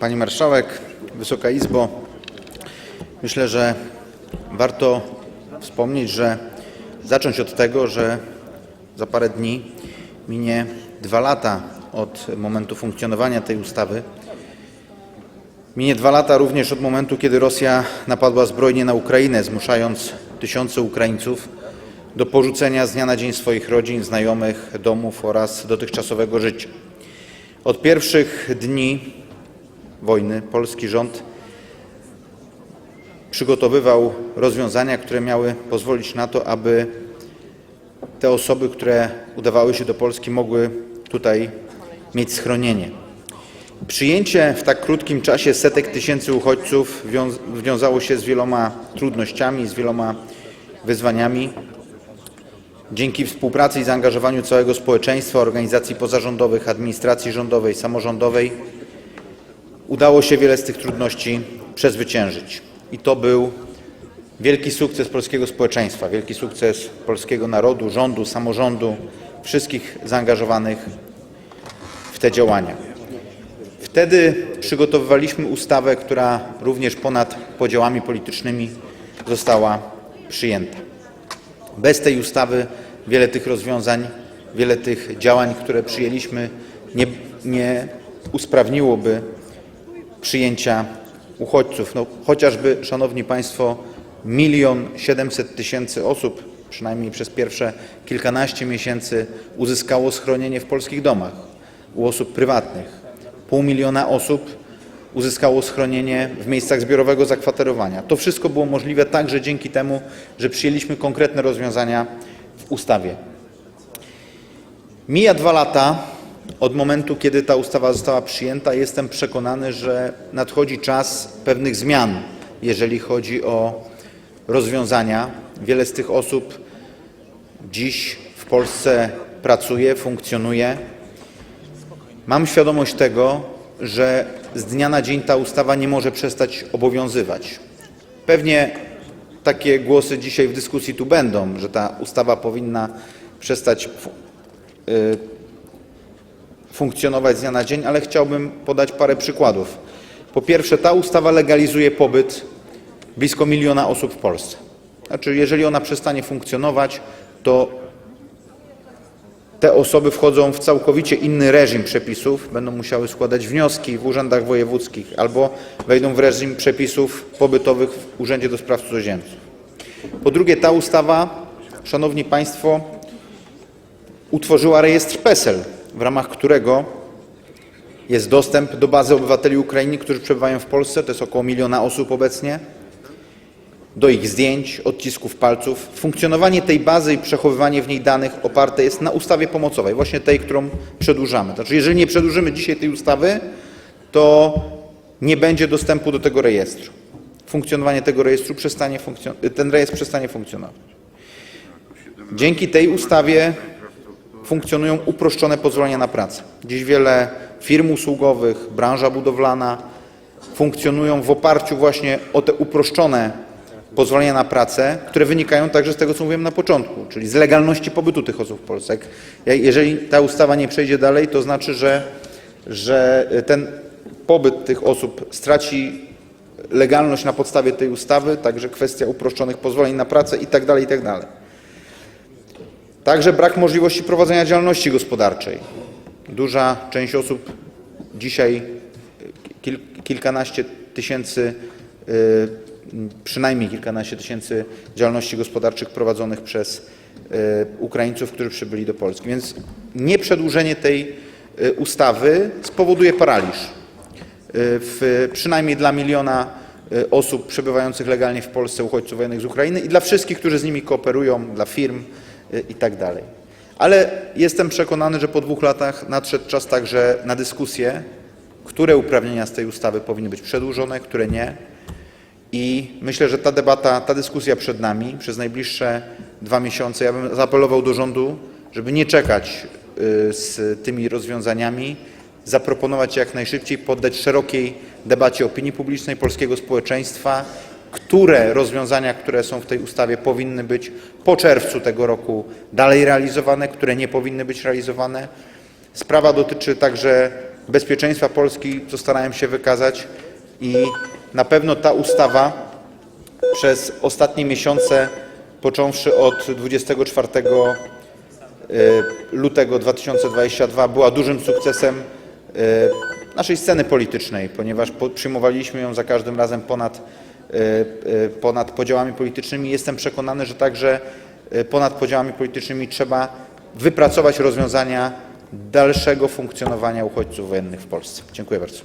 Pani Marszałek, Wysoka Izbo, myślę, że warto wspomnieć, że zacząć od tego, że za parę dni minie dwa lata od momentu funkcjonowania tej ustawy. Minie dwa lata również od momentu, kiedy Rosja napadła zbrojnie na Ukrainę, zmuszając tysiące Ukraińców do porzucenia z dnia na dzień swoich rodzin, znajomych, domów oraz dotychczasowego życia. Od pierwszych dni wojny polski rząd przygotowywał rozwiązania, które miały pozwolić na to, aby te osoby, które udawały się do Polski, mogły tutaj mieć schronienie. Przyjęcie w tak krótkim czasie setek tysięcy uchodźców wią- wiązało się z wieloma trudnościami, z wieloma wyzwaniami. Dzięki współpracy i zaangażowaniu całego społeczeństwa, organizacji pozarządowych, administracji rządowej, samorządowej udało się wiele z tych trudności przezwyciężyć. I to był wielki sukces polskiego społeczeństwa, wielki sukces polskiego narodu, rządu, samorządu, wszystkich zaangażowanych w te działania. Wtedy przygotowywaliśmy ustawę, która również ponad podziałami politycznymi została przyjęta. Bez tej ustawy wiele tych rozwiązań, wiele tych działań, które przyjęliśmy, nie, nie usprawniłoby przyjęcia uchodźców. No, chociażby, Szanowni Państwo, milion siedemset tysięcy osób, przynajmniej przez pierwsze kilkanaście miesięcy, uzyskało schronienie w polskich domach u osób prywatnych. Pół miliona osób uzyskało schronienie w miejscach zbiorowego zakwaterowania. To wszystko było możliwe także dzięki temu, że przyjęliśmy konkretne rozwiązania w ustawie. Mija dwa lata od momentu, kiedy ta ustawa została przyjęta. Jestem przekonany, że nadchodzi czas pewnych zmian, jeżeli chodzi o rozwiązania. Wiele z tych osób dziś w Polsce pracuje, funkcjonuje. Mam świadomość tego, że z dnia na dzień ta ustawa nie może przestać obowiązywać. Pewnie takie głosy dzisiaj w dyskusji tu będą, że ta ustawa powinna przestać y, funkcjonować z dnia na dzień, ale chciałbym podać parę przykładów. Po pierwsze, ta ustawa legalizuje pobyt blisko miliona osób w Polsce. Znaczy, jeżeli ona przestanie funkcjonować, to te osoby wchodzą w całkowicie inny reżim przepisów, będą musiały składać wnioski w urzędach wojewódzkich albo wejdą w reżim przepisów pobytowych w Urzędzie do Spraw Cudzoziemców. Po drugie, ta ustawa, Szanowni Państwo, utworzyła rejestr PESEL, w ramach którego jest dostęp do bazy obywateli Ukrainy, którzy przebywają w Polsce, to jest około miliona osób obecnie, do ich zdjęć, odcisków palców. Funkcjonowanie tej bazy i przechowywanie w niej danych oparte jest na ustawie pomocowej, właśnie tej, którą przedłużamy. Znaczy, jeżeli nie przedłużymy dzisiaj tej ustawy, to nie będzie dostępu do tego rejestru. Funkcjonowanie tego rejestru przestanie funkcjon- ten rejestr przestanie funkcjonować. Dzięki tej ustawie funkcjonują uproszczone pozwolenia na pracę. Dziś wiele firm usługowych, branża budowlana funkcjonują w oparciu właśnie o te uproszczone pozwolenia na pracę, które wynikają także z tego, co mówiłem na początku, czyli z legalności pobytu tych osób w Polsce. Jeżeli ta ustawa nie przejdzie dalej, to znaczy, że, że ten pobyt tych osób straci legalność na podstawie tej ustawy, także kwestia uproszczonych pozwoleń na pracę i tak dalej, i tak dalej. Także brak możliwości prowadzenia działalności gospodarczej. Duża część osób dzisiaj kil, kilkanaście tysięcy, y, przynajmniej kilkanaście tysięcy działalności gospodarczych prowadzonych przez y, Ukraińców, którzy przybyli do Polski. Więc nieprzedłużenie tej y, ustawy spowoduje paraliż y, w, przynajmniej dla miliona y, osób przebywających legalnie w Polsce, uchodźców wojennych z Ukrainy i dla wszystkich, którzy z nimi kooperują, dla firm y, i tak. Ale jestem przekonany, że po dwóch latach nadszedł czas także na dyskusję, które uprawnienia z tej ustawy powinny być przedłużone, które nie. I myślę, że ta debata, ta dyskusja przed nami przez najbliższe dwa miesiące. Ja bym zaapelował do rządu, żeby nie czekać y, z tymi rozwiązaniami, zaproponować je jak najszybciej, poddać szerokiej debacie opinii publicznej, polskiego społeczeństwa, które rozwiązania, które są w tej ustawie, powinny być po czerwcu tego roku dalej realizowane, które nie powinny być realizowane. Sprawa dotyczy także bezpieczeństwa Polski postarałem się wykazać i na pewno ta ustawa przez ostatnie miesiące, począwszy od 24 lutego 2022 była dużym sukcesem e, naszej sceny politycznej, ponieważ po- przyjmowaliśmy ją za każdym razem ponad, e, e, ponad podziałami politycznymi. Jestem przekonany, że także e, ponad podziałami politycznymi trzeba wypracować rozwiązania dalszego funkcjonowania uchodźców wojennych w Polsce. Dziękuję bardzo.